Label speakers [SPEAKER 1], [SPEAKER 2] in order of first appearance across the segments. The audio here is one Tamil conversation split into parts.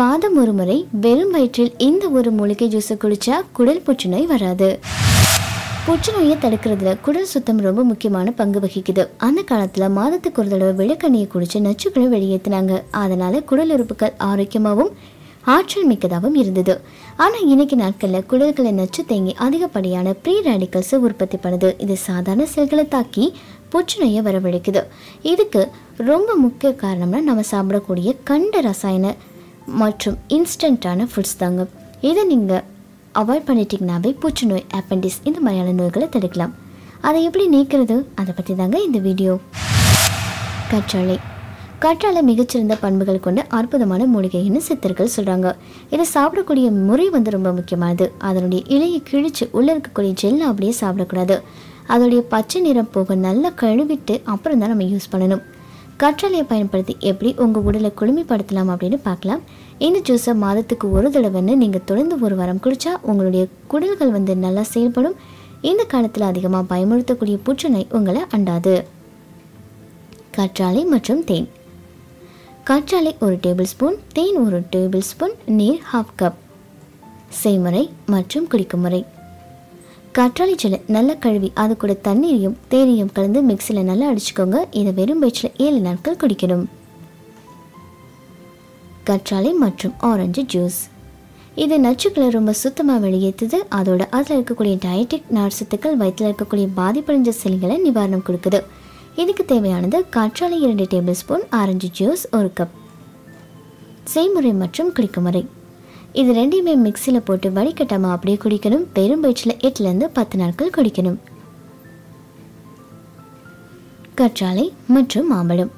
[SPEAKER 1] மாதம் ஒரு முறை வெறும் வயிற்றில் இந்த ஒரு மூலிகை ஜூஸை குடிச்சா குடல் புற்றுநோய் வராது. புற்றுநோயை தடுக்கிறதுல குடல் சுத்தம் ரொம்ப முக்கியமான பங்கு வகிக்குது. அந்த காலத்துல மாதத்துக்கு ஒரு தடவை விளக்கண்ணியை குடிச்சு நச்சுக்களை வெளியேற்றினாங்க அதனால குடல் உறுப்புகள் ஆரோக்கியமாகவும் ஆற்றல் மிக்கதாகவும் இருந்தது. ஆனால் இன்னைக்கு நாட்களில் குடல்களை நச்சு தேங்கி அதிகப்படியான ப்ரீ ரேடிக்கல்ஸை உற்பத்தி பண்ணுது. இது சாதாரண செல்களை தாக்கி புற்றுநோயை வரவழைக்குது. இதுக்கு ரொம்ப முக்கிய காரணம்னா நம்ம சாப்பிடக்கூடிய கண்ட ரசாயன மற்றும் இன்ஸ்டண்ட்டான ஃபுட்ஸ் தாங்க. இதை நீங்கள் அவாய்ட் பண்ணிட்டீங்கனாவே புற்றுநோய் அப்பெண்டிஸ் இந்த மாதிரியான நோய்களை தடுக்கலாம். அதை எப்படி நீக்கிறது? அதை பற்றி தாங்க இந்த வீடியோ கற்றாழை. கற்றாழை மிகச்சிறந்த பண்புகள் கொண்ட அற்புதமான மூலிகைன்னு சித்தர்கள் சொல்கிறாங்க இதை சாப்பிடக்கூடிய முறை வந்து ரொம்ப முக்கியமானது. அதனுடைய இலையை கிழிச்சு உள்ளே இருக்கக்கூடிய ஜெல்லை அப்படியே சாப்பிடக்கூடாது. அதோடைய பச்சை நிறம் போக நல்லா கழுவிட்டு அப்புறம் தான் நம்ம யூஸ் பண்ணணும். கற்றாழையை பயன்படுத்தி எப்படி உங்கள் உடலை குளுமைப்படுத்தலாம் அப்படின்னு பார்க்கலாம். இந்த ஜூஸை மாதத்துக்கு ஒரு தடவைன்னு நீங்கள் தொடர்ந்து ஒரு வாரம் குடித்தா உங்களுடைய குடல்கள் வந்து நல்லா செயல்படும். இந்த காலத்தில் அதிகமாக பயமுறுத்தக்கூடிய புற்றுநோய் உங்களை அண்டாது. கற்றாழை மற்றும் தேன். கற்றாழை ஒரு டேபிள் ஸ்பூன் தேன் ஒரு டேபிள் ஸ்பூன் நீர் ஹாஃப் கப் செய்முறை மற்றும் குடிக்கும் முறை கற்றாழை ஜெல்லை நல்லா கழுவி அது கூட தண்ணீரையும் தேனையும் கலந்து மிக்சியில் நல்லா அடிச்சுக்கோங்க. இதை வெறும் வயிற்றில் ஏழு நாட்கள் குடிக்கணும் கற்றாழை மற்றும் ஆரஞ்சு ஜூஸ் இது நச்சுக்களை ரொம்ப சுத்தமாக வெளியேற்றுது அதோட அதில் இருக்கக்கூடிய டயட்டிக் நார்சத்துக்கள் வயிற்றில் இருக்கக்கூடிய பாதிப்படைஞ்ச செல்களை நிவாரணம் கொடுக்குது. இதுக்கு தேவையானது கற்றாழை இரண்டு டேபிள் ஸ்பூன் ஆரஞ்சு ஜூஸ் ஒரு கப் செய்முறை மற்றும் குடிக்கும் முறை இது ரெண்டையுமே மிக்சியில் போட்டு வடிகட்டாமல் அப்படியே குடிக்கணும். பெரும் வயிற்றில் எட்டுலேருந்து பத்து நாட்கள் குடிக்கணும். கற்றாழை மற்றும் மாம்பழம்.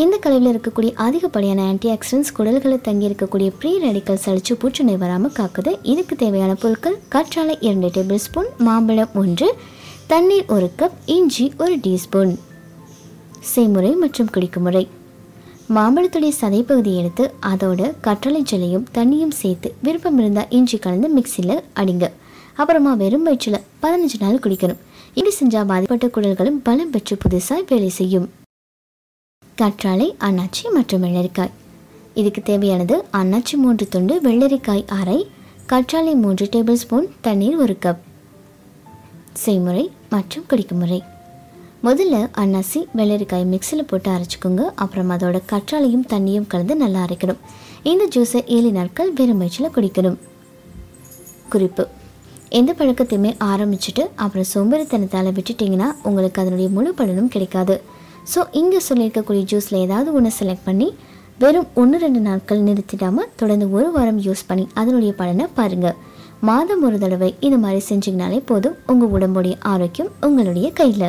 [SPEAKER 1] இந்த கலவையில் இருக்கக்கூடிய அதிகப்படியான ஆன்டி ஆக்சிடென்ட்ஸ் குடல்களை தங்கி இருக்கக்கூடிய ப்ரீ ரேடிக்கல்ஸ் அழிச்சு புற்றுநோய் வராமல் காக்குது. இதுக்கு தேவையான பொருட்கள் கற்றாழை இரண்டு டேபிள் ஸ்பூன் மாம்பழம் ஒன்று தண்ணீர் ஒரு கப் இஞ்சி ஒரு டீஸ்பூன் செய்முறை மற்றும் குடிக்கும் முறை மாம்பழத்துடைய சதைப்பகுதியை எடுத்து அதோட கற்றாழை ஜெல்லையும் தண்ணியும் சேர்த்து விருப்பம் இருந்தால் இஞ்சி கலந்து மிக்சியில் அடிங்க. அப்புறமா வெறும் வயிற்றில் பதினஞ்சு நாள் குடிக்கணும். இப்படி செஞ்சால் பாதிப்பட்ட குடல்களும் பலம் பெற்று புதுசாக வேலை செய்யும். கற்றாழை அன்னாச்சி மற்றும் வெள்ளரிக்காய். இதுக்கு தேவையானது அன்னாச்சி மூன்று துண்டு வெள்ளரிக்காய் அரை கற்றாழை மூன்று டேபிள் ஸ்பூன் தண்ணீர் ஒரு கப் செய்முறை மற்றும் குடிக்கும் முறை முதல்ல அன்னாசி வெள்ளரிக்காய் மிக்சியில் போட்டு அரைச்சிக்கோங்க. அப்புறம் அதோட கற்றாழையும் தண்ணியும் கலந்து நல்லா அரைக்கணும். இந்த ஜூஸை ஏழு நாட்கள் வெறும் வயிற்றில் குடிக்கணும். குறிப்பு. எந்த பழக்கத்தையுமே ஆரம்பிச்சுட்டு அப்புறம் சோம்பேறித்தனத்தால் விட்டுட்டிங்கன்னா உங்களுக்கு அதனுடைய முழு பலனும் கிடைக்காது. ஸோ இங்கே சொல்லியிருக்கக்கூடிய ஜூஸில் ஏதாவது ஒன்று செலக்ட் பண்ணி வெறும் ஒன்று ரெண்டு நாட்கள் நிறுத்திடாமல் தொடர்ந்து ஒரு வாரம் யூஸ் பண்ணி அதனுடைய பலனை பாருங்கள் மாதம் ஒரு தடவை இது மாதிரி செஞ்சிங்கனாலே போதும். உங்கள் உடம்புடைய ஆரோக்கியம் உங்களுடைய கையில்.